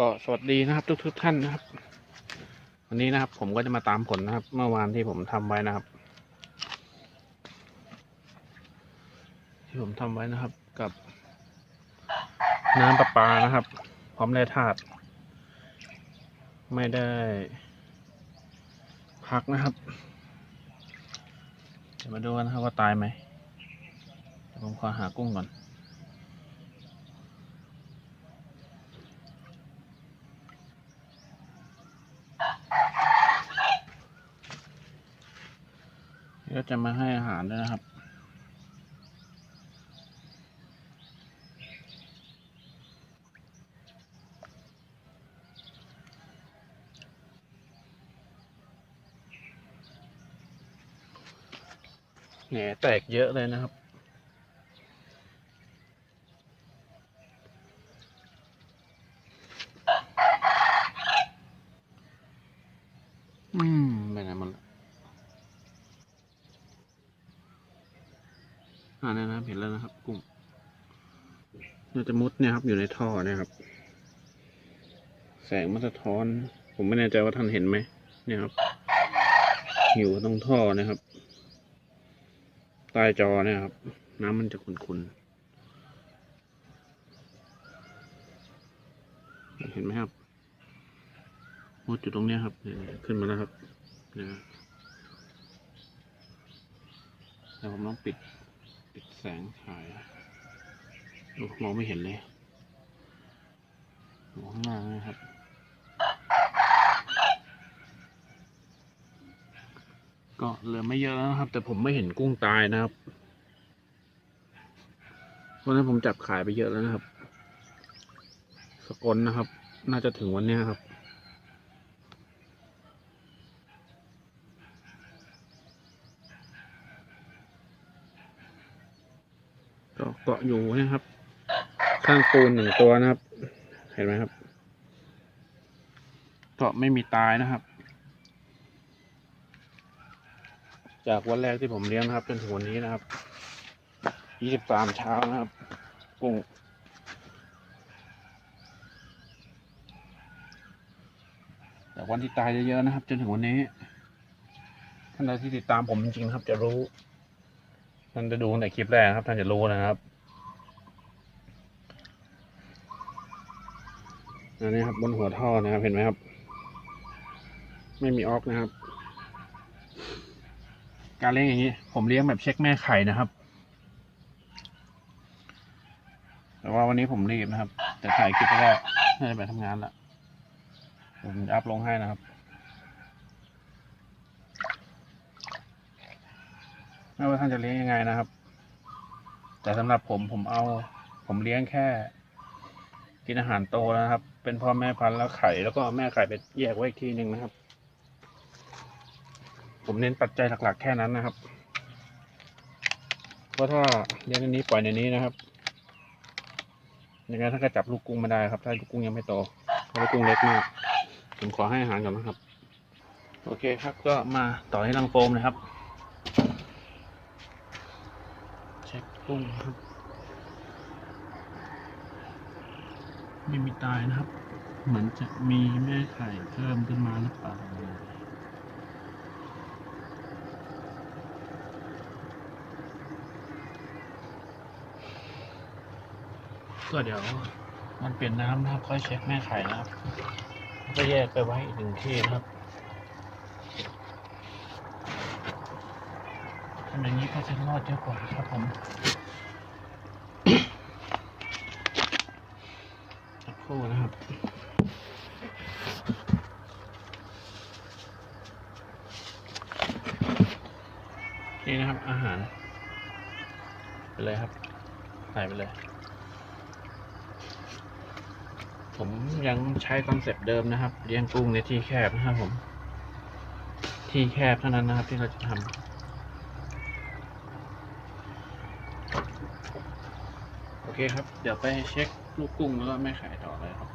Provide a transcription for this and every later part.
ก็สวัสดีนะครับ ทุกทุกๆท่านนะครับ วันนี้นะครับ ผมก็จะมาตามผลนะครับ เมื่อวานที่ผมทำไว้นะครับ ที่ผมทำไว้นะครับกับ น้ำประปานะครับ พร้อมแร่ธาตุไม่ได้ พักนะครับเดี๋ยวมาดูกันนะครับว่าตายไหมเดี๋ยวผมขอหากุ้งก่อน ก็จะมาให้อาหารด้วยนะครับ แหนแตกเยอะเลยนะครับอืมไปไหนหมันละ อ่านี่นะครับเห็นแล้วนะครับ กุ้งน่าจะมุดเนี่ยครับ อยู่ในท่อเนี่ยครับ แสงมันสะท้อน ผมไม่แน่ใจว่าท่านเห็นไหมเนี่ยครับ อยู่ตรงท่อนะครับใต้จอเนี่ยครับ น้ำมันจะขุ่นๆ เห็นไหมครับมุดอยู่ตรงเนี้ยครับเนี่ยขึ้นมาแล้วครับเนี่ยเดี๋ยวผมต้องปิด งถ่ายมองไม่เห็นเลยอยู่ข้างล่างนะครับก็เหลือไม่เยอะแล้วนะครับ แต่ผมไม่เห็นกุ้งตายนะครับเพราะฉะนั้นผมจับขายไปเยอะแล้วนะครับ สกลนะครับ น่าจะถึงวันนี้ครับ ก็เกาะอยู่นะครับ ข้างปูนหนึ่งตัวนะครับ เห็นไหมครับเกาะไม่มีตายนะครับ จากวันแรกที่ผมเลี้ยงนะครับจนถึงวันนี้นะครับยี่สิบสามเช้านะครับกุ้งจากวันที่ตายเยอะๆนะครับ จนถึงวันนี้ท่านใดที่ติดตามผมจริงๆนะครับ จะรู้ ท่านจะดูในคลิปแรกนะครับ ท่านจะรู้นะครับอันนี้ครับบนหัวท่อนะครับเห็นไหมครับ ไม่มีออกนะครับ การเลี้ยงอย่างนี้ ผมเลี้ยงแบบเช็คแม่ไข่นะครับ แต่ว่าวันนี้ผมรีบนะครับ แต่ถ่ายคลิปแรกน่าจะไปทำงานละผมอัพลงให้นะครับ ไม่ว่าท่านจะเลี้ยงยังไงนะครับ แต่สำหรับผมผมเอา ผมเลี้ยงแค่ กินอาหารโตแล้วนะครับ เป็นพ่อแม่พันธุ์แล้วไข่แล้วก็แม่ไข่ไปแยกไว้อีกทีหนึ่งนะครับ ผมเน้นปัจจัยหลัก ๆ แค่นั้นนะครับเพราะถ้าเลี้ยงในนี้ปล่อยในนี้นะครับยังไงท่านก็จับลูกกุ้งม่ได้ครับ ถ้าลูกกุ้งยังไม่โตเพราะลูกกุ้งเล็กมากผมขอให้อาหารก่อนนะครับ โอเคครับก็มาต่อที่รังโฟมนะครับ เช็คกุ้งครับไม่มีตายนะครับ เหมือนจะมีแม่ไข่เพิ่มขึ้นมาหรือเปล่าก็เดี๋ยวมันเปลี่ยนน้ำนะครับ ค่อยเช็คแม่ไข่นะครับ ก็แยกไปไว้อีกหนึ่งที่นะครับำอย่างนี้ก็จะรอดเยอะกว่าครับผมสักครู่นะครับนี่นะครับอาหาร ไปเลยครับใส่ไปเลย ผมยังใช้คอนเซปต์เดิมนะครับเลี้ยงกุ้งในที่แคบนะครับผม ที่แคบเท่านั้นนะครับที่เราจะทำโอ เคครับ เดี๋ยวไปเช็คลูกกุ้งแล้วก็แม่ไข่ต่อเลยครับ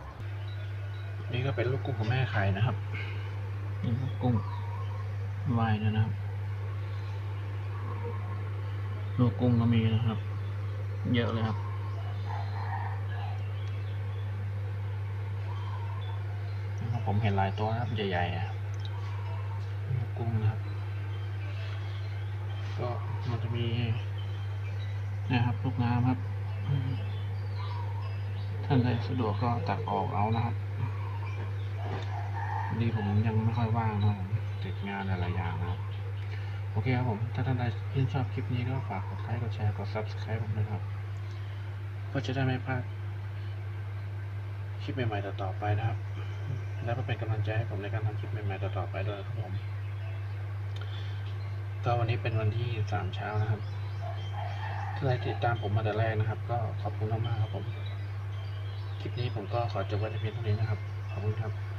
นี่ก็เป็นลูกกุ้งของแม่ไข่นะครับนี่ลูกกุ้งวายนะครับ ลูกกุ้งก็มีนะครับ เยอะเลยครับผมเห็นหลายตัวนะครับใหญ่ๆอะกุ้งนะครับ ก็มันจะมีนะครับลูกน้ำครับ ท่านใดสะดวกก็ตักออกเอานะครับดีผมยังไม่ค่อยว่างนะผมติดงานหลายอย่างนะครับ โอเคครับผม ถ้าท่านใดชื่นชอบคลิปนี้ก็ฝากกดไลค์กดแชร์กด subscribe ผมด้วยครับ ก็จะได้ไม่พลาดคลิปใหม่ๆต่อๆไปนะครับ และก็เป็นกำลังใจให้ผมในการทำคลิปใหม่ๆต่อๆไปด้วยครับผมก็วันนี้เป็นวันที่สามเช้านะครับถ้าใครติดตามผมมาแต่แรกนะครับ ก็ขอบคุณมากๆครับผม คลิปนี้ผมก็ขอจบไว้แต่เพียงเท่านี้นะครับ ขอบคุณครับ